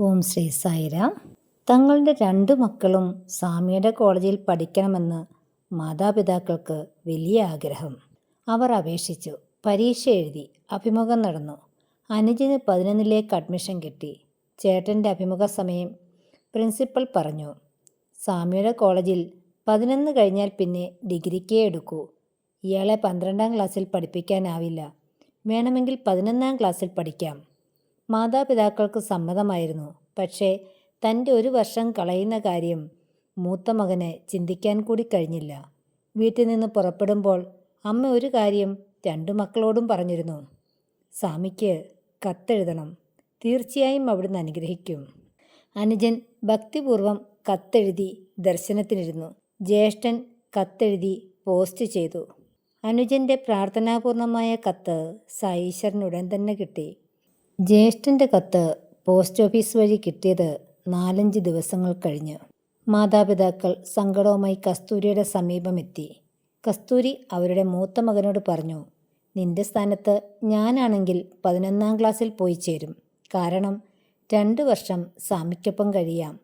ഓം ശ്രീ സായിരാം. തങ്ങളുടെ രണ്ടു മക്കളും സ്വാമിയുടെ കോളേജിൽ പഠിക്കണമെന്ന് മാതാപിതാക്കൾക്ക് വലിയ ആഗ്രഹം. അവർ അപേക്ഷിച്ചു. പരീക്ഷ എഴുതി അഭിമുഖം നടന്നു. അനുജന് പതിനൊന്നിലേക്ക് അഡ്മിഷൻ കിട്ടി. ചേട്ടന്റെ അഭിമുഖ സമയം പ്രിൻസിപ്പൽ പറഞ്ഞു. സ്വാമിയുടെ കോളേജിൽ പതിനൊന്ന് കഴിഞ്ഞാൽ പിന്നെ ഡിഗ്രിക്കേ എടുക്കൂ. ഇയാളെ പന്ത്രണ്ടാം ക്ലാസ്സിൽ പഠിപ്പിക്കാനാവില്ല. വേണമെങ്കിൽ പതിനൊന്നാം ക്ലാസ്സിൽ പഠിക്കാം. മാതാപിതാക്കൾക്ക് സമ്മതമായിരുന്നു. പക്ഷേ തന്റെ ഒരു വർഷം കളയുന്ന കാര്യം മൂത്ത മകന് ചിന്തിക്കാൻ കൂടി കഴിഞ്ഞില്ല. വീട്ടിൽ നിന്ന് പുറപ്പെടുമ്പോൾ അമ്മ ഒരു കാര്യം രണ്ടു മക്കളോടും പറഞ്ഞിരുന്നു. സ്വാമിക്ക് കത്തെഴുതണം. തീർച്ചയായും അവിടുന്ന് അനുഗ്രഹിക്കും. അനുജൻ ഭക്തിപൂർവം കത്തെഴുതി ദർശനത്തിനിരുന്നു. ജ്യേഷ്ഠൻ കത്തെഴുതി പോസ്റ്റ് ചെയ്തു. അനുജന്റെ പ്രാർത്ഥനാപൂർണമായ കത്ത് സായീശ്വരനുടൻ തന്നെ കിട്ടി. ജ്യേഷ്ഠന്റെ കത്ത് പോസ്റ്റ് ഓഫീസ് വഴി കിട്ടിയത് നാലഞ്ച് ദിവസങ്ങൾ കഴിഞ്ഞ്. മാതാപിതാക്കൾ സങ്കടവുമായി കസ്തൂരിയുടെ സമീപമെത്തി. കസ്തൂരി അവരുടെ മൂത്ത മകനോട് പറഞ്ഞു നിന്റെ സ്ഥാനത്ത് ഞാനാണെങ്കിൽ പതിനൊന്നാം ക്ലാസ്സിൽ പോയി ചേരും. കാരണം രണ്ട് വർഷം സ്വാമിക്കൊപ്പം കഴിയാം.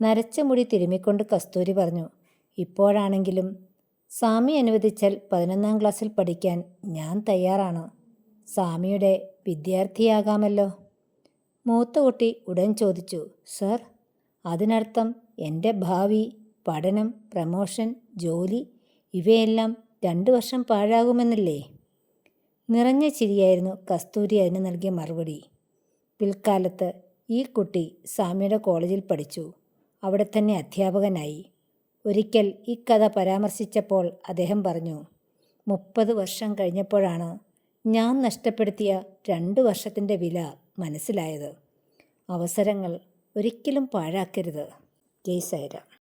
നരച്ച മുടി തിരുമ്മിക്കൊണ്ട് കസ്തൂരി പറഞ്ഞു ഇപ്പോഴാണെങ്കിലും സ്വാമി അനുവദിച്ചാൽ പതിനൊന്നാം ക്ലാസ്സിൽ പഠിക്കാൻ ഞാൻ തയ്യാറാണ്. സ്വാമിയുടെ വിദ്യാർത്ഥിയാകാമല്ലോ. മൂത്ത കുട്ടി ഉടൻ ചോദിച്ചു സർ അതിനർത്ഥം എന്റെ ഭാവി പഠനം പ്രമോഷൻ ജോലി ഇവയെല്ലാം രണ്ട് വർഷം പാഴാകുമെന്നല്ലേ? നിറഞ്ഞ ചിരിയായിരുന്നു കസ്തൂരി അതിന് നൽകിയ മറുപടി. പിൽക്കാലത്ത് ഈ കുട്ടി സ്വാമിയുടെ കോളേജിൽ പഠിച്ചു. അവിടെ തന്നെ അധ്യാപകനായി. ഒരിക്കൽ ഈ കഥ പരാമർശിച്ചപ്പോൾ അദ്ദേഹം പറഞ്ഞു മുപ്പത് വർഷം കഴിഞ്ഞപ്പോഴാണ് ഞാൻ നഷ്ടപ്പെടുത്തിയ രണ്ട് വർഷത്തിന്റെ വില മനസ്സിലായത്. അവസരങ്ങൾ ഒരിക്കലും പാഴാക്കരുത്. ജയ്